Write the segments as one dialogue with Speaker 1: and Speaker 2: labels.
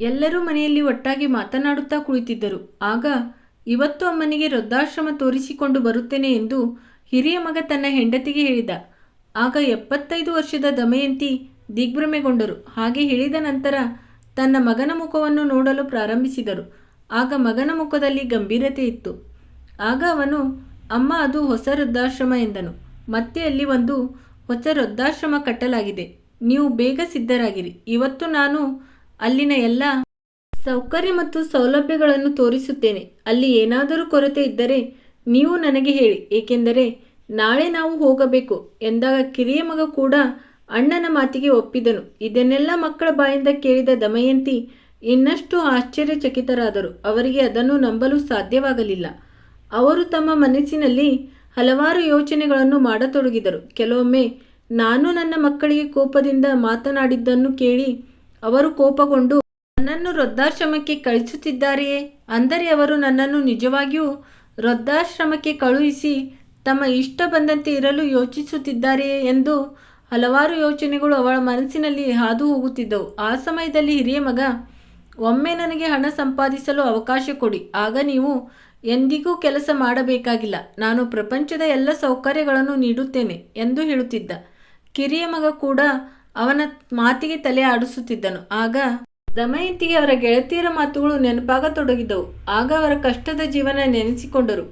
Speaker 1: ಎಲ್ಲರೂ ಮನೆಯಲ್ಲಿ ಒಟ್ಟಾಗಿ ಮಾತನಾಡುತ್ತಾ ಕುಳಿತಿದ್ದರು. ಆಗ ಇವತ್ತು ಅಮ್ಮನಿಗೆ ವೃದ್ಧಾಶ್ರಮ ತೋರಿಸಿಕೊಂಡು ಬರುತ್ತೇನೆ ಎಂದು ಹಿರಿಯ ಮಗ ತನ್ನ ಹೆಂಡತಿಗೆ ಹೇಳಿದ. ಆಗ ಎಪ್ಪತ್ತೈದು ವರ್ಷದ ದಮಯಂತಿ ದಿಗ್ಭ್ರಮೆಗೊಂಡರು. ಹಾಗೆ ಹೇಳಿದ ನಂತರ ತನ್ನ ಮಗನ ಮುಖವನ್ನು ನೋಡಲು ಪ್ರಾರಂಭಿಸಿದರು. ಆಗ ಮಗನ ಮುಖದಲ್ಲಿ ಗಂಭೀರತೆ ಇತ್ತು. ಆಗ ಅವನು, ಅಮ್ಮ, ಅದು ಹೊಸ ವೃದ್ಧಾಶ್ರಮ ಎಂದನು. ಮತ್ತೆ ಅಲ್ಲಿ ಒಂದು ಹೊಸ ವೃದ್ಧಾಶ್ರಮ ಕಟ್ಟಲಾಗಿದೆ. ನೀವು ಬೇಗ ಸಿದ್ಧರಾಗಿರಿ. ಇವತ್ತು ನಾನು ಅಲ್ಲಿನ ಎಲ್ಲ ಸೌಕರ್ಯ ಮತ್ತು ಸೌಲಭ್ಯಗಳನ್ನು ತೋರಿಸುತ್ತೇನೆ. ಅಲ್ಲಿ ಏನಾದರೂ ಕೊರತೆ ಇದ್ದರೆ ನೀವು ನನಗೆ ಹೇಳಿ, ಏಕೆಂದರೆ ನಾಳೆ ನಾವು ಹೋಗಬೇಕು ಎಂದಾಗ ಕಿರಿಯ ಮಗ ಕೂಡ ಅಣ್ಣನ ಮಾತಿಗೆ ಒಪ್ಪಿದನು. ಇದನ್ನೆಲ್ಲ ಮಕ್ಕಳ ಬಾಯಿಂದ ಕೇಳಿದ ದಮಯಂತಿ ಇನ್ನಷ್ಟು ಆಶ್ಚರ್ಯಚಕಿತರಾದರು. ಅವರಿಗೆ ಅದನ್ನು ನಂಬಲು ಸಾಧ್ಯವಾಗಲಿಲ್ಲ. ಅವರು ತಮ್ಮ ಮನಸ್ಸಿನಲ್ಲಿ ಹಲವಾರು ಯೋಚನೆಗಳನ್ನು ಮಾಡತೊಡಗಿದರು. ಕೆಲವೊಮ್ಮೆ ನಾನು ನನ್ನ ಮಕ್ಕಳಿಗೆ ಕೋಪದಿಂದ ಮಾತನಾಡಿದ್ದನ್ನು ಕೇಳಿ ಅವರು ಕೋಪಗೊಂಡು, ನನ್ನನ್ನು ವೃದ್ಧಾಶ್ರಮಕ್ಕೆ ಕಳಿಸುತ್ತಿದ್ದಾರೆಯೇ ಅಂದರೆ ಅವರು ನನ್ನನ್ನು ನಿಜವಾಗಿಯೂ ವೃದ್ಧಾಶ್ರಮಕ್ಕೆ ಕಳುಹಿಸಿ ತಮ್ಮ ಇಷ್ಟ ಬಂದಂತೆ ಇರಲು ಯೋಚಿಸುತ್ತಿದ್ದಾರೆಯೇ? ಎಂದು ಹಲವಾರು ಯೋಚನೆಗಳು ಅವಳ ಮನಸ್ಸಿನಲ್ಲಿ ಹಾದು ಹೋಗುತ್ತಿದ್ದವು. ಆ ಸಮಯದಲ್ಲಿ ಹಿರಿಯ ಮಗ, ಒಮ್ಮೆ ನನಗೆ ಹಣ ಸಂಪಾದಿಸಲು ಅವಕಾಶ ಕೊಡಿ. ಆಗ ನೀವು ಎಂದಿಗೂ ಕೆಲಸ ಮಾಡಬೇಕಾಗಿಲ್ಲ. ನಾನು ಪ್ರಪಂಚದ ಎಲ್ಲ ಸೌಕರ್ಯಗಳನ್ನು ನೀಡುತ್ತೇನೆ ಎಂದು ಹೇಳುತ್ತಿದ್ದ. ಕಿರಿಯ ಮಗ ಕೂಡ ಅವನ ಮಾತಿಗೆ ತಲೆ ಆಡಿಸುತ್ತಿದ್ದನು. ಆಗ ದಮಯಂತಿಗೆ ಅವರ ಗೆಳತಿಯರ ಮಾತುಗಳು ನೆನಪಾಗತೊಡಗಿದವು ಆಗ ಅವರ ಕಷ್ಟದ ಜೀವನ ನೆನೆಸಿಕೊಂಡರು.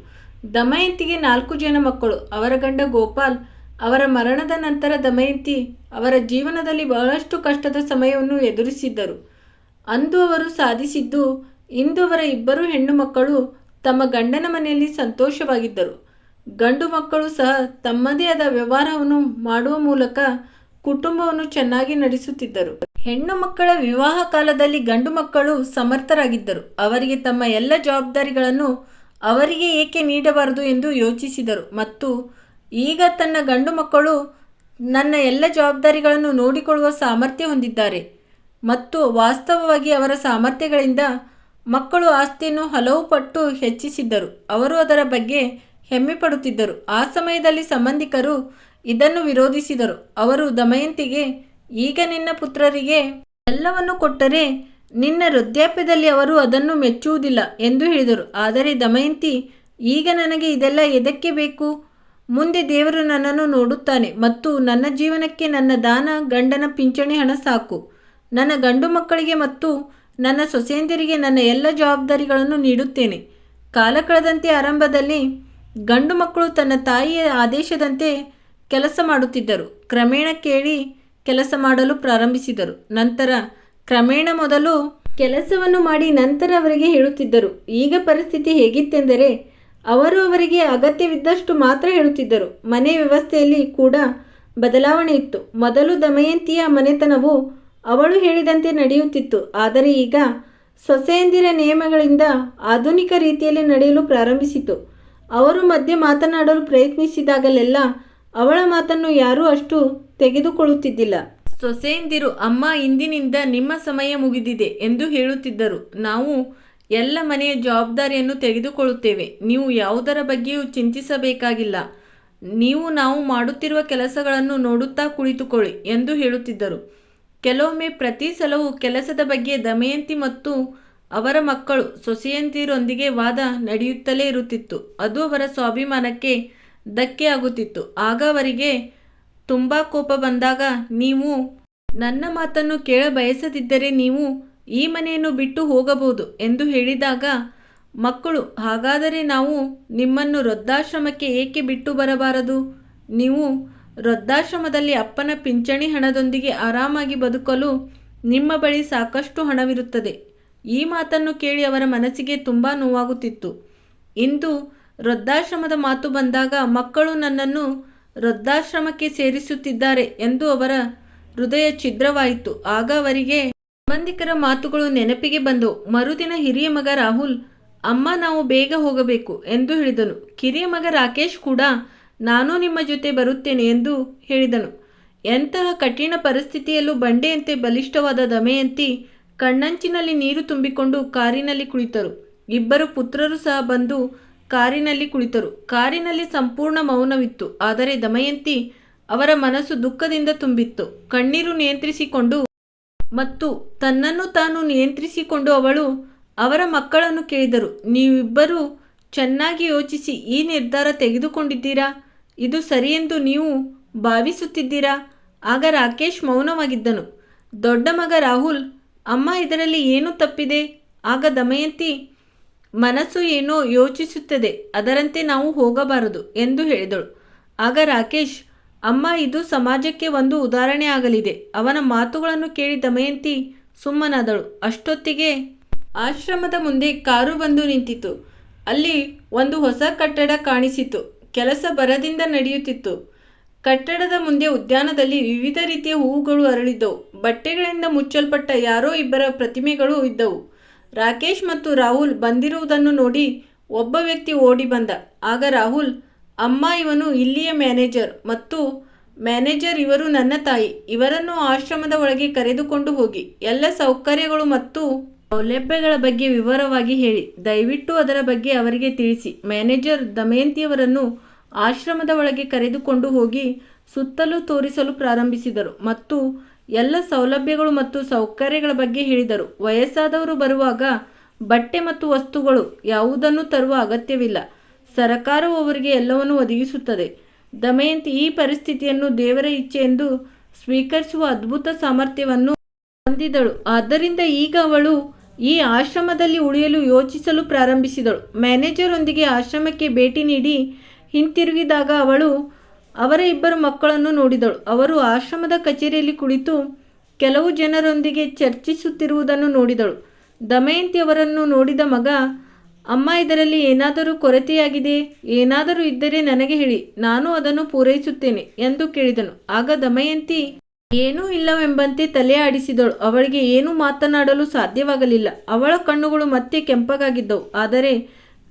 Speaker 1: ದಮಯಂತಿಗೆ ನಾಲ್ಕು ಜನ ಮಕ್ಕಳು, ಅವರ ಗಂಡ ಗೋಪಾಲ್, ಅವರ ಮರಣದ ನಂತರ ದಮಯಂತಿ ಅವರ ಜೀವನದಲ್ಲಿ ಬಹಳಷ್ಟು ಕಷ್ಟದ ಸಮಯವನ್ನು ಎದುರಿಸಿದ್ದರು. ಅಂದು ಅವರು ಸಾಧಿಸಿದ್ದು, ಇಂದು ಅವರ ಇಬ್ಬರು ಹೆಣ್ಣು ಮಕ್ಕಳು ತಮ್ಮ ಗಂಡನ ಮನೆಯಲ್ಲಿ ಸಂತೋಷವಾಗಿದ್ದರು. ಗಂಡು ಮಕ್ಕಳು ಸಹ ತಮ್ಮದೇ ಆದ ವ್ಯವಹಾರವನ್ನು ಮಾಡುವ ಮೂಲಕ ಕುಟುಂಬವನ್ನು ಚೆನ್ನಾಗಿ ನಡೆಸುತ್ತಿದ್ದರು. ಹೆಣ್ಣು ಮಕ್ಕಳ ವಿವಾಹ ಕಾಲದಲ್ಲಿ ಗಂಡು ಮಕ್ಕಳು ಸಮರ್ಥರಾಗಿದ್ದರು. ಅವರಿಗೆ ತಮ್ಮ ಎಲ್ಲ ಜವಾಬ್ದಾರಿಗಳನ್ನು ಅವರಿಗೆ ಏಕೆ ನೀಡಬಾರದು ಎಂದು ಯೋಚಿಸಿದರು. ಮತ್ತು ಈಗ ತನ್ನ ಗಂಡು ಮಕ್ಕಳು ನನ್ನ ಎಲ್ಲ ಜವಾಬ್ದಾರಿಗಳನ್ನು ನೋಡಿಕೊಳ್ಳುವ ಸಾಮರ್ಥ್ಯ ಹೊಂದಿದ್ದಾರೆ. ಮತ್ತು ವಾಸ್ತವವಾಗಿ ಅವರ ಸಾಮರ್ಥ್ಯಗಳಿಂದ ಮಕ್ಕಳು ಆಸ್ತಿಯನ್ನು ಹಲವು ಪಟ್ಟು ಹೆಚ್ಚಿಸಿದ್ದರು. ಅವರು ಅದರ ಬಗ್ಗೆ ಹೆಮ್ಮೆ ಪಡುತ್ತಿದ್ದರು. ಆ ಸಮಯದಲ್ಲಿ ಸಂಬಂಧಿಕರು ಇದನ್ನು ವಿರೋಧಿಸಿದರು. ಅವರು ದಮಯಂತಿಗೆ, ಈಗ ನಿನ್ನ ಪುತ್ರರಿಗೆ ಎಲ್ಲವನ್ನು ಕೊಟ್ಟರೆ ನಿನ್ನ ವೃದ್ಧಾಪ್ಯದಲ್ಲಿ ಅವರು ಅದನ್ನು ಮೆಚ್ಚುವುದಿಲ್ಲ ಎಂದು ಹೇಳಿದರು. ಆದರೆ ದಮಯಂತಿ, ಈಗ ನನಗೆ ಇದೆಲ್ಲ ಎದಕ್ಕೆ ಬೇಕು? ಮುಂದೆ ದೇವರು ನನ್ನನ್ನು ನೋಡುತ್ತಾನೆ ಮತ್ತು ನನ್ನ ಜೀವನಕ್ಕೆ ನನ್ನ ದಾನ, ಗಂಡನ ಪಿಂಚಣಿ ಹಣ ಸಾಕು. ನನ್ನ ಗಂಡು ಮಕ್ಕಳಿಗೆ ಮತ್ತು ನನ್ನ ಸೊಸೆಯಂದಿರಿಗೆ ನನ್ನ ಎಲ್ಲ ಜವಾಬ್ದಾರಿಗಳನ್ನು ನೀಡುತ್ತೇನೆ. ಕಾಲ ಕಳೆದಂತೆ ಆರಂಭದಲ್ಲಿ ಗಂಡು ಮಕ್ಕಳು ತನ್ನ ತಾಯಿಯ ಆದೇಶದಂತೆ ಕೆಲಸ ಮಾಡುತ್ತಿದ್ದರು. ಕ್ರಮೇಣ ಕೇಳಿ ಕೆಲಸ ಮಾಡಲು ಪ್ರಾರಂಭಿಸಿದರು. ನಂತರ ಕ್ರಮೇಣ ಮೊದಲು ಕೆಲಸವನ್ನು ಮಾಡಿ ನಂತರ ಅವರಿಗೆ ಹೇಳುತ್ತಿದ್ದರು. ಈಗ ಪರಿಸ್ಥಿತಿ ಹೇಗಿತ್ತೆಂದರೆ ಅವರು ಅವರಿಗೆ ಅಗತ್ಯವಿದ್ದಷ್ಟು ಮಾತ್ರ ಹೇಳುತ್ತಿದ್ದರು. ಮನೆ ವ್ಯವಸ್ಥೆಯಲ್ಲಿ ಕೂಡ ಬದಲಾವಣೆ ಇತ್ತು. ಮೊದಲು ದಮಯಂತಿಯ ಮನೆತನವು ಅವಳು ಹೇಳಿದಂತೆ ನಡೆಯುತ್ತಿತ್ತು. ಆದರೆ ಈಗ ಸೊಸೆಯಂದಿರ ನಿಯಮಗಳಿಂದ ಆಧುನಿಕ ರೀತಿಯಲ್ಲಿ ನಡೆಯಲು ಪ್ರಾರಂಭಿಸಿತು. ಅವರು ಮಧ್ಯೆ ಮಾತನಾಡಲು ಪ್ರಯತ್ನಿಸಿದಾಗಲೆಲ್ಲ ಅವಳ ಮಾತನ್ನು ಯಾರೂ ಅಷ್ಟು ತೆಗೆದುಕೊಳ್ಳುತ್ತಿದ್ದಿಲ್ಲ. ಸೊಸೆಯಂದಿರು, ಅಮ್ಮ, ಇಂದಿನಿಂದ ನಿಮ್ಮ ಸಮಯ ಮುಗಿದಿದೆ ಎಂದು ಹೇಳುತ್ತಿದ್ದರು. ನಾವು ಎಲ್ಲ ಮನೆಯ ಜವಾಬ್ದಾರಿಯನ್ನು ತೆಗೆದುಕೊಳ್ಳುತ್ತೇವೆ. ನೀವು ಯಾವುದರ ಬಗ್ಗೆಯೂ ಚಿಂತಿಸಬೇಕಾಗಿಲ್ಲ. ನೀವು ನಾವು ಮಾಡುತ್ತಿರುವ ಕೆಲಸಗಳನ್ನು ನೋಡುತ್ತಾ ಕುಳಿತುಕೊಳ್ಳಿ ಎಂದು ಹೇಳುತ್ತಿದ್ದರು. ಕೆಲವೊಮ್ಮೆ ಪ್ರತಿ ಸಲವೂ ಕೆಲಸದ ಬಗ್ಗೆ ದಮಯಂತಿ ಮತ್ತು ಅವರ ಮಕ್ಕಳು ಸೊಸೆಯಂತಿರೊಂದಿಗೆ ವಾದ ನಡೆಯುತ್ತಲೇ ಇರುತ್ತಿತ್ತು. ಅದು ಅವರ ಸ್ವಾಭಿಮಾನಕ್ಕೆ ಧಕ್ಕೆ ಆಗುತ್ತಿತ್ತು. ಆಗ ಅವರಿಗೆ ತುಂಬ ಕೋಪ ಬಂದಾಗ, ನೀವು ನನ್ನ ಮಾತನ್ನು ಕೇಳ ಬಯಸದಿದ್ದರೆ ನೀವು ಈ ಮನೆಯನ್ನು ಬಿಟ್ಟು ಹೋಗಬಹುದು ಎಂದು ಹೇಳಿದಾಗ, ಮಕ್ಕಳು, ಹಾಗಾದರೆ ನಾವು ನಿಮ್ಮನ್ನು ವೃದ್ಧಾಶ್ರಮಕ್ಕೆ ಏಕೆ ಬಿಟ್ಟು ಬರಬಾರದು? ನೀವು ವೃದ್ಧಾಶ್ರಮದಲ್ಲಿ ಅಪ್ಪನ ಪಿಂಚಣಿ ಹಣದೊಂದಿಗೆ ಆರಾಮಾಗಿ ಬದುಕಲು ನಿಮ್ಮ ಬಳಿ ಸಾಕಷ್ಟು ಹಣವಿರುತ್ತದೆ. ಈ ಮಾತನ್ನು ಕೇಳಿ ಅವರ ಮನಸ್ಸಿಗೆ ತುಂಬ ನೋವಾಗುತ್ತಿತ್ತು. ಇಂದು ವೃದ್ಧಾಶ್ರಮದ ಮಾತು ಬಂದಾಗ ಮಕ್ಕಳು ನನ್ನನ್ನು ವೃದ್ಧಾಶ್ರಮಕ್ಕೆ ಸೇರಿಸುತ್ತಿದ್ದಾರೆ ಎಂದು ಅವರ ಹೃದಯ ಛಿದ್ರವಾಯಿತು. ಆಗ ಅವರಿಗೆ ಸಂಬಂಧಿಕರ ಮಾತುಗಳು ನೆನಪಿಗೆ ಬಂದವು. ಮರುದಿನ ಹಿರಿಯ ಮಗ ರಾಹುಲ್, ಅಮ್ಮ, ನಾವು ಬೇಗ ಹೋಗಬೇಕು ಎಂದು ಹೇಳಿದನು. ಕಿರಿಯ ಮಗ ರಾಕೇಶ್ ಕೂಡ, ನಾನು ನಿಮ್ಮ ಜೊತೆ ಬರುತ್ತೇನೆ ಎಂದು ಹೇಳಿದನು. ಎಂತಹ ಕಠಿಣ ಪರಿಸ್ಥಿತಿಯಲ್ಲೂ ಬಂಡೆಯಂತೆ ಬಲಿಷ್ಠವಾದ ದಮಯಂತಿ ಕಣ್ಣಂಚಿನಲ್ಲಿ ನೀರು ತುಂಬಿಕೊಂಡು ಕಾರಿನಲ್ಲಿ ಕುಳಿತರು. ಇಬ್ಬರು ಪುತ್ರರು ಸಹ ಬಂದು ಕಾರಿನಲ್ಲಿ ಕುಳಿತರು. ಕಾರಿನಲ್ಲಿ ಸಂಪೂರ್ಣ ಮೌನವಿತ್ತು. ಆದರೆ ದಮಯಂತಿ ಅವರ ಮನಸ್ಸು ದುಃಖದಿಂದ ತುಂಬಿತ್ತು. ಕಣ್ಣೀರು ನಿಯಂತ್ರಿಸಿಕೊಂಡು ಮತ್ತು ತನ್ನನ್ನು ತಾನು ನಿಯಂತ್ರಿಸಿಕೊಂಡು ಅವಳು ಅವರ ಮಕ್ಕಳನ್ನು ಕೇಳಿದರು. ನೀವಿಬ್ಬರೂ ಚೆನ್ನಾಗಿ ಯೋಚಿಸಿ ಈ ನಿರ್ಧಾರ ತೆಗೆದುಕೊಂಡಿದ್ದೀರಾ? ಇದು ಸರಿಯೆಂದು ನೀವು ಭಾವಿಸುತ್ತಿದ್ದೀರಾ? ಆಗ ರಾಕೇಶ್ ಮೌನವಾಗಿದ್ದನು. ದೊಡ್ಡ ಮಗ ರಾಹುಲ್, ಅಮ್ಮ ಇದರಲ್ಲಿ ಏನು ತಪ್ಪಿದೆ? ಆಗ ದಮಯಂತಿ ಮನಸ್ಸು ಏನೋ ಯೋಚಿಸುತ್ತದೆ, ಅದರಂತೆ ನಾವು ಹೋಗಬಾರದು ಎಂದು ಹೇಳಿದಳು. ಆಗ ರಾಕೇಶ್, ಅಮ್ಮ, ಇದು ಸಮಾಜಕ್ಕೆ ಒಂದು ಉದಾಹರಣೆ ಆಗಲಿದೆ. ಅವನ ಮಾತುಗಳನ್ನು ಕೇಳಿ ದಮಯಂತಿ ಸುಮ್ಮನಾದಳು. ಅಷ್ಟೊತ್ತಿಗೆ ಆಶ್ರಮದ ಮುಂದೆ ಕಾರು ಬಂದು ನಿಂತಿತು ಅಲ್ಲಿ ಒಂದು ಹೊಸ ಕಟ್ಟಡ ಕಾಣಿಸಿತು ಕೆಲಸ ಬರದಿಂದ ನಡೆಯುತ್ತಿತ್ತು. ಕಟ್ಟಡದ ಮುಂದೆ ಉದ್ಯಾನದಲ್ಲಿ ವಿವಿಧ ರೀತಿಯ ಹೂವುಗಳು ಅರಳಿದ್ದವು. ಬಟ್ಟೆಗಳಿಂದ ಮುಚ್ಚಲ್ಪಟ್ಟ ಯಾರೋ ಇಬ್ಬರ ಪ್ರತಿಮೆಗಳು ಇದ್ದವು. ರಾಕೇಶ್ ಮತ್ತು ರಾಹುಲ್ ಬಂದಿರುವುದನ್ನು ನೋಡಿ ಒಬ್ಬ ವ್ಯಕ್ತಿ ಓಡಿ ಬಂದ. ಆಗ ರಾಹುಲ್, ಅಮ್ಮ, ಇವನು ಇಲ್ಲಿಯ ಮ್ಯಾನೇಜರ್ ಮತ್ತು ಮ್ಯಾನೇಜರ್ ಇವರು ನನ್ನ ತಾಯಿ. ಇವರನ್ನು ಆಶ್ರಮದ ಒಳಗೆ ಕರೆದುಕೊಂಡು ಹೋಗಿ. ಎಲ್ಲ ಸೌಕರ್ಯಗಳು ಮತ್ತು ಸೌಲಭ್ಯಗಳ ಬಗ್ಗೆ ವಿವರವಾಗಿ ಹೇಳಿ. ದಯವಿಟ್ಟು ಅದರ ಬಗ್ಗೆ ಅವರಿಗೆ ತಿಳಿಸಿ. ಮ್ಯಾನೇಜರ್ ದಮಯಂತಿಯವರನ್ನು ಆಶ್ರಮದ ಒಳಗೆ ಕರೆದುಕೊಂಡು ಹೋಗಿ ಸುತ್ತಲೂ ತೋರಿಸಲು ಪ್ರಾರಂಭಿಸಿದರು ಮತ್ತು ಎಲ್ಲ ಸೌಲಭ್ಯಗಳು ಮತ್ತು ಸೌಕರ್ಯಗಳ ಬಗ್ಗೆ ಹೇಳಿದರು. ವಯಸ್ಸಾದವರು ಬರುವಾಗ ಬಟ್ಟೆ ಮತ್ತು ವಸ್ತುಗಳು ಯಾವುದನ್ನು ತರುವ ಅಗತ್ಯವಿಲ್ಲ. ಸರಕಾರವು ಅವರಿಗೆ ಎಲ್ಲವನ್ನು ಒದಗಿಸುತ್ತದೆ. ದಮಯಂತಿ ಈ ಪರಿಸ್ಥಿತಿಯನ್ನು ದೇವರ ಇಚ್ಛೆ ಎಂದು ಸ್ವೀಕರಿಸುವ ಅದ್ಭುತ ಸಾಮರ್ಥ್ಯವನ್ನು ಹೊಂದಿದಳು. ಆದ್ದರಿಂದ ಈಗ ಅವಳು ಈ ಆಶ್ರಮದಲ್ಲಿ ಉಳಿಯಲು ಯೋಚಿಸಲು ಪ್ರಾರಂಭಿಸಿದಳು. ಮ್ಯಾನೇಜರೊಂದಿಗೆ ಆಶ್ರಮಕ್ಕೆ ಭೇಟಿ ನೀಡಿ ಹಿಂತಿರುಗಿದಾಗ ಅವಳು ಅವರ ಇಬ್ಬರು ಮಕ್ಕಳನ್ನು ನೋಡಿದಳು. ಅವರು ಆಶ್ರಮದ ಕಚೇರಿಯಲ್ಲಿ ಕುಳಿತು ಕೆಲವು ಜನರೊಂದಿಗೆ ಚರ್ಚಿಸುತ್ತಿರುವುದನ್ನು ನೋಡಿದಳು. ದಮಯಂತಿ ಅವರನ್ನು ನೋಡಿದ ಮಗ, ಅಮ್ಮ, ಇದರಲ್ಲಿ ಏನಾದರೂ ಕೊರತೆಯಾಗಿದೆ? ಏನಾದರೂ ಇದ್ದರೆ ನನಗೆ ಹೇಳಿ. ನಾನು ಅದನ್ನು ಪೂರೈಸುತ್ತೇನೆ ಎಂದು ಕೇಳಿದನು. ಆಗ ದಮಯಂತಿ, ಏನೂ ಇಲ್ಲವೆಂಬಂತೆ ತಲೆ ಆಡಿಸಿದಳು. ಅವಳಿಗೆ ಏನೂ ಮಾತನಾಡಲು ಸಾಧ್ಯವಾಗಲಿಲ್ಲ. ಅವಳ ಕಣ್ಣುಗಳು ಮತ್ತೆ ಕೆಂಪಗಾಗಿದ್ದವು. ಆದರೆ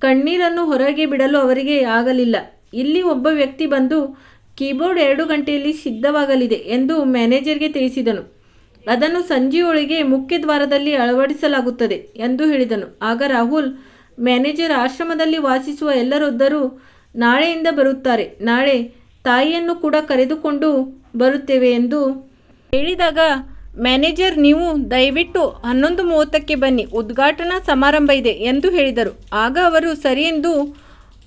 Speaker 1: ಕಣ್ಣೀರನ್ನು ಹೊರಗೆ ಬಿಡಲು ಅವರಿಗೆ ಆಗಲಿಲ್ಲ. ಇಲ್ಲಿ ಒಬ್ಬ ವ್ಯಕ್ತಿ ಬಂದು ಕೀಬೋರ್ಡ್ ಎರಡು ಗಂಟೆಯಲ್ಲಿ ಸಿದ್ಧವಾಗಲಿದೆ ಎಂದು ಮ್ಯಾನೇಜರ್ಗೆ ತಿಳಿಸಿದನು. ಅದನ್ನು ಸಂಜೆಯೊಳಗೆ ಮುಖ್ಯ ದ್ವಾರದಲ್ಲಿ ಅಳವಡಿಸಲಾಗುತ್ತದೆ ಎಂದು ಹೇಳಿದನು. ಆಗ ರಾಹುಲ್, ಮ್ಯಾನೇಜರ್ ಆಶ್ರಮದಲ್ಲಿ ವಾಸಿಸುವ ಎಲ್ಲರೊದ್ದರೂ ನಾಳೆಯಿಂದ ಬರುತ್ತಾರೆ. ನಾಳೆ ತಾಯಿಯನ್ನು ಕೂಡ ಕರೆದುಕೊಂಡು ಬರುತ್ತೇವೆ ಎಂದು ಹೇಳಿದಾಗ, ಮ್ಯಾನೇಜರ್, ನೀವು ದಯವಿಟ್ಟು ಹನ್ನೊಂದು ಮೂವತ್ತಕ್ಕೆ ಬನ್ನಿ. ಉದ್ಘಾಟನಾ ಸಮಾರಂಭ ಇದೆ ಎಂದು ಹೇಳಿದರು. ಆಗ ಅವರು ಸರಿ ಎಂದು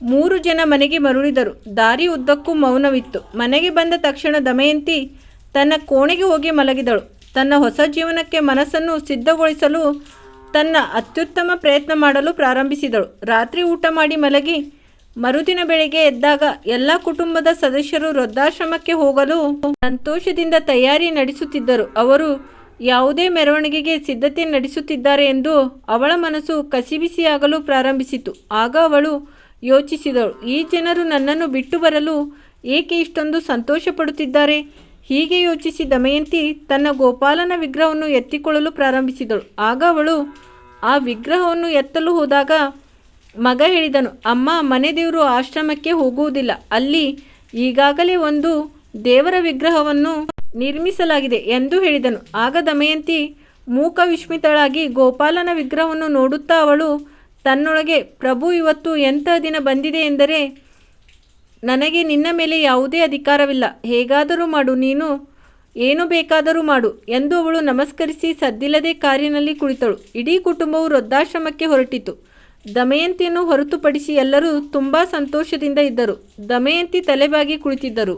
Speaker 1: ಮೂರು ಜನ ಮನೆಗೆ ಮರುಳಿದರು. ದಾರಿ ಉದ್ದಕ್ಕೂ ಮೌನವಿತ್ತು. ಮನೆಗೆ ಬಂದ ತಕ್ಷಣ ದಮಯಂತಿ ತನ್ನ ಕೋಣೆಗೆ ಹೋಗಿ ಮಲಗಿದಳು. ತನ್ನ ಹೊಸ ಜೀವನಕ್ಕೆ ಮನಸ್ಸನ್ನು ಸಿದ್ಧಗೊಳಿಸಲು ತನ್ನ ಅತ್ಯುತ್ತಮ ಪ್ರಯತ್ನ ಮಾಡಲು ಪ್ರಾರಂಭಿಸಿದಳು. ರಾತ್ರಿ ಊಟ ಮಾಡಿ ಮಲಗಿ ಮರುದಿನ ಬೆಳಿಗ್ಗೆ ಎದ್ದಾಗ ಎಲ್ಲ ಕುಟುಂಬದ ಸದಸ್ಯರು ವೃದ್ಧಾಶ್ರಮಕ್ಕೆ ಹೋಗಲು ಸಂತೋಷದಿಂದ ತಯಾರಿ ನಡೆಸುತ್ತಿದ್ದರು. ಅವರು ಯಾವುದೇ ಮೆರವಣಿಗೆಗೆ ಸಿದ್ಧತೆ ನಡೆಸುತ್ತಿದ್ದಾರೆ ಎಂದು ಅವಳ ಮನಸ್ಸು ಕಸಿಬಿಸಿಯಾಗಲು ಪ್ರಾರಂಭಿಸಿತು. ಆಗ ಅವಳು ಯೋಚಿಸಿದಳು. ಈ ಜನರು ನನ್ನನ್ನು ಬಿಟ್ಟು ಬರಲು ಏಕೆ ಇಷ್ಟೊಂದು ಸಂತೋಷ ಪಡುತ್ತಿದ್ದಾರೆ ಹೀಗೆ ಯೋಚಿಸಿ ದಮಯಂತಿ ತನ್ನ ಗೋಪಾಲನ ವಿಗ್ರಹವನ್ನು ಎತ್ತಿಕೊಳ್ಳಲು ಪ್ರಾರಂಭಿಸಿದಳು. ಆಗ ಅವಳು ಆ ವಿಗ್ರಹವನ್ನು ಎತ್ತಲು ಹೋದಾಗ ಮಗ ಹೇಳಿದನು, ಅಮ್ಮ, ಮನೆ ದೇವರು ಆಶ್ರಮಕ್ಕೆ ಹೋಗುವುದಿಲ್ಲ. ಅಲ್ಲಿ ಈಗಾಗಲೇ ಒಂದು ದೇವರ ವಿಗ್ರಹವನ್ನು ನಿರ್ಮಿಸಲಾಗಿದೆ ಎಂದು ಹೇಳಿದನು. ಆಗ ದಮಯಂತಿ ಮೂಕ ವಿಸ್ಮಿತಳಾಗಿ ಗೋಪಾಲನ ವಿಗ್ರಹವನ್ನು ನೋಡುತ್ತಾ ಅವಳು ತನ್ನೊಳಗೆ ಪ್ರಭು ಇವತ್ತು ಎಂಥ ದಿನ ಬಂದಿದೆ ಎಂದರೆ ನನಗೆ ನಿನ್ನ ಮೇಲೆ ಯಾವುದೇ ಅಧಿಕಾರವಿಲ್ಲ. ಹೇಗಾದರೂ ಮಾಡು, ನೀನು ಏನು ಬೇಕಾದರೂ ಮಾಡು ಎಂದು ಅವಳು ನಮಸ್ಕರಿಸಿ ಸದ್ದಿಲ್ಲದೆ ಕಾರಿನಲ್ಲಿ ಕುಳಿತಳು. ಇಡೀ ಕುಟುಂಬವು ವೃದ್ಧಾಶ್ರಮಕ್ಕೆ ಹೊರಟಿತು. ದಮಯಂತಿಯನ್ನು ಹೊರತುಪಡಿಸಿ ಎಲ್ಲರೂ ತುಂಬ ಸಂತೋಷದಿಂದ ಇದ್ದರು. ದಮಯಂತಿ ತಲೆಬಾಗಿ ಕುಳಿತಿದ್ದರು.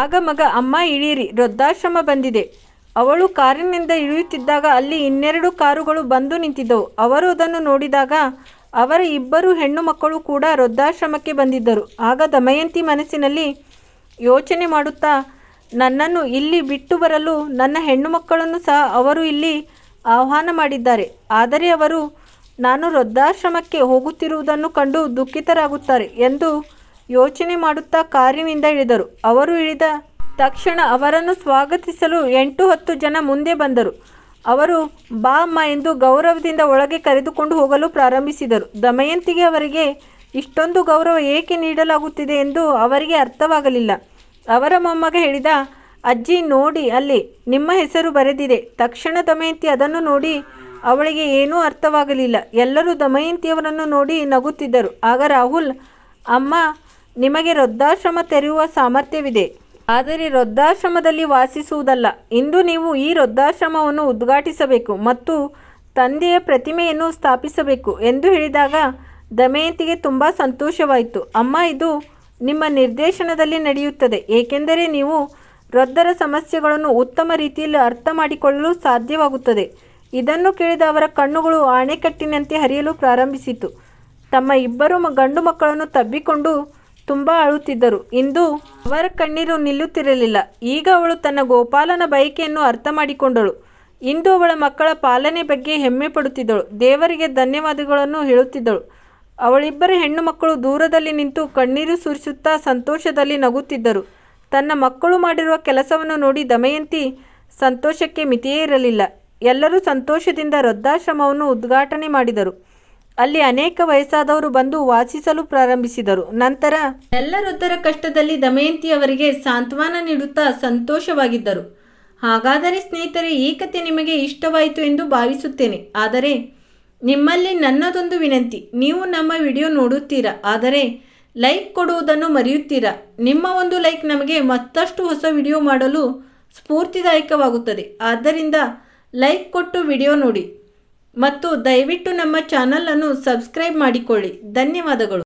Speaker 1: ಆಗ ಮಗ, ಅಮ್ಮ ಇಳೀರಿ ವೃದ್ಧಾಶ್ರಮ ಬಂದಿದೆ. ಅವಳು ಕಾರಿನಿಂದ ಇಳಿಯುತ್ತಿದ್ದಾಗ ಅಲ್ಲಿ ಇನ್ನೆರಡು ಕಾರುಗಳು ಬಂದು ನಿಂತಿದ್ದವು. ಅವರು ಅದನ್ನು ನೋಡಿದಾಗ ಅವರ ಇಬ್ಬರು ಹೆಣ್ಣು ಮಕ್ಕಳು ಕೂಡ ವೃದ್ಧಾಶ್ರಮಕ್ಕೆ ಬಂದಿದ್ದರು. ಆಗ ದಮಯಂತಿ ಮನಸ್ಸಿನಲ್ಲಿ ಯೋಚನೆ ಮಾಡುತ್ತಾ, ನನ್ನನ್ನು ಇಲ್ಲಿ ಬಿಟ್ಟು ಬರಲು ನನ್ನ ಹೆಣ್ಣು ಮಕ್ಕಳನ್ನು ಸಹ ಅವರು ಇಲ್ಲಿ ಆಹ್ವಾನ ಮಾಡಿದ್ದಾರೆ. ಆದರೆ ಅವರು ನಾನು ವೃದ್ಧಾಶ್ರಮಕ್ಕೆ ಹೋಗುತ್ತಿರುವುದನ್ನು ಕಂಡು ದುಃಖಿತರಾಗುತ್ತಾರೆ ಎಂದು ಯೋಚನೆ ಮಾಡುತ್ತಾ ಕಾರಿನಿಂದ ಇಳಿದರು. ಅವರು ಇಳಿದ ತಕ್ಷಣ ಅವರನ್ನು ಸ್ವಾಗತಿಸಲು ಎಂಟು ಹತ್ತು ಜನ ಮುಂದೆ ಬಂದರು. ಅವರು ಬಾ ಅಮ್ಮ ಎಂದು ಗೌರವದಿಂದ ಒಳಗೆ ಕರೆದುಕೊಂಡು ಹೋಗಲು ಪ್ರಾರಂಭಿಸಿದರು. ದಮಯಂತಿಗೆ ಅವರಿಗೆ ಇಷ್ಟೊಂದು ಗೌರವ ಏಕೆ ನೀಡಲಾಗುತ್ತಿದೆ ಎಂದು ಅವರಿಗೆ ಅರ್ಥವಾಗಲಿಲ್ಲ. ಅವರ ಮೊಮ್ಮಗ ಹೇಳಿದ, ಅಜ್ಜಿ, ನೋಡಿ ಅಲ್ಲಿ, ನಿಮ್ಮ ಹೆಸರು ಬರೆದಿದೆ. ತಕ್ಷಣ ದಮಯಂತಿ ಅದನ್ನು ನೋಡಿ ಅವಳಿಗೆ ಏನೂ ಅರ್ಥವಾಗಲಿಲ್ಲ. ಎಲ್ಲರೂ ದಮಯಂತಿಯವರನ್ನು ನೋಡಿ ನಗುತ್ತಿದ್ದರು. ಆಗ ರಾಹುಲ್, ಅಮ್ಮ, ನಿಮಗೆ ವೃದ್ಧಾಶ್ರಮ ತೆರೆಯುವ ಸಾಮರ್ಥ್ಯವಿದೆ. ಆದರೆ ವೃದ್ಧಾಶ್ರಮದಲ್ಲಿ ವಾಸಿಸುವುದಲ್ಲ. ಇಂದು ನೀವು ಈ ವೃದ್ಧಾಶ್ರಮವನ್ನು ಉದ್ಘಾಟಿಸಬೇಕು ಮತ್ತು ತಂದೆಯ ಪ್ರತಿಮೆಯನ್ನು ಸ್ಥಾಪಿಸಬೇಕು ಎಂದು ಹೇಳಿದಾಗ ದಮಯಂತಿಗೆ ತುಂಬ ಸಂತೋಷವಾಯಿತು. ಅಮ್ಮ, ಇದು ನಿಮ್ಮ ನಿರ್ದೇಶನದಲ್ಲಿ ನಡೆಯುತ್ತದೆ, ಏಕೆಂದರೆ ನೀವು ವೃದ್ಧರ ಸಮಸ್ಯೆಗಳನ್ನು ಉತ್ತಮ ರೀತಿಯಲ್ಲಿ ಅರ್ಥ ಮಾಡಿಕೊಳ್ಳಲು ಸಾಧ್ಯವಾಗುತ್ತದೆ. ಇದನ್ನು ಕೇಳಿದ ಅವರ ಕಣ್ಣುಗಳು ಆಣೆಕಟ್ಟಿನಂತೆ ಹರಿಯಲು ಪ್ರಾರಂಭಿಸಿತು. ತಮ್ಮ ಇಬ್ಬರು ಗಂಡು ಮಕ್ಕಳನ್ನು ತಬ್ಬಿಕೊಂಡು ತುಂಬ ಅಳುತ್ತಿದ್ದರು. ಇಂದು ಅವರ ಕಣ್ಣೀರು ನಿಲ್ಲುತ್ತಿರಲಿಲ್ಲ. ಈಗ ಅವಳು ತನ್ನ ಗೋಪಾಲನ ಬಯಕೆಯನ್ನು ಅರ್ಥ ಮಾಡಿಕೊಂಡಳು. ಇಂದು ಅವಳ ಮಕ್ಕಳ ಪಾಲನೆ ಬಗ್ಗೆ ಹೆಮ್ಮೆ ಪಡುತ್ತಿದ್ದಳು. ದೇವರಿಗೆ ಧನ್ಯವಾದಗಳನ್ನು ಹೇಳುತ್ತಿದ್ದಳು. ಅವಳಿಬ್ಬರ ಹೆಣ್ಣು ಮಕ್ಕಳು ದೂರದಲ್ಲಿ ನಿಂತು ಕಣ್ಣೀರು ಸುರಿಸುತ್ತಾ ಸಂತೋಷದಲ್ಲಿ ನಗುತ್ತಿದ್ದರು. ತನ್ನ ಮಕ್ಕಳು ಮಾಡಿರುವ ಕೆಲಸವನ್ನು ನೋಡಿ ದಮಯಂತಿ ಸಂತೋಷಕ್ಕೆ ಮಿತಿಯೇ ಇರಲಿಲ್ಲ. ಎಲ್ಲರೂ ಸಂತೋಷದಿಂದ ವೃದ್ಧಾಶ್ರಮವನ್ನು ಉದ್ಘಾಟನೆ ಮಾಡಿದರು. ಅಲ್ಲಿ ಅನೇಕ ವಯಸ್ಸಾದವರು ಬಂದು ವಾಸಿಸಲು ಪ್ರಾರಂಭಿಸಿದರು. ನಂತರ ಎಲ್ಲ ವೃದ್ಧರ ಕಷ್ಟದಲ್ಲಿ ದಮಯಂತಿ ಅವರಿಗೆ ಸಾಂತ್ವನ ನೀಡುತ್ತಾ ಸಂತೋಷವಾಗಿದ್ದರು. ಹಾಗಾದರೆ ಸ್ನೇಹಿತರೆ, ಈ ನಿಮಗೆ ಇಷ್ಟವಾಯಿತು ಎಂದು ಭಾವಿಸುತ್ತೇನೆ. ಆದರೆ ನಿಮ್ಮಲ್ಲಿ ನನ್ನದೊಂದು ವಿನಂತಿ. ನೀವು ನಮ್ಮ ವಿಡಿಯೋ ನೋಡುತ್ತೀರಾ? ಆದರೆ ಲೈಕ್ ಕೊಡುವುದನ್ನು ಮರೆಯುತ್ತೀರಾ? ನಿಮ್ಮ ಒಂದು ಲೈಕ್ ನಮಗೆ ಮತ್ತಷ್ಟು ಹೊಸ ವಿಡಿಯೋ ಮಾಡಲು ಸ್ಫೂರ್ತಿದಾಯಕವಾಗುತ್ತದೆ. ಆದ್ದರಿಂದ ಲೈಕ್ ಕೊಟ್ಟು ವಿಡಿಯೋ ನೋಡಿ. ಮತ್ತು ದಯವಿಟ್ಟು ನಮ್ಮ ಚಾನಲನ್ನು ಸಬ್ಸ್ಕ್ರೈಬ್ ಮಾಡಿಕೊಳ್ಳಿ. ಧನ್ಯವಾದಗಳು.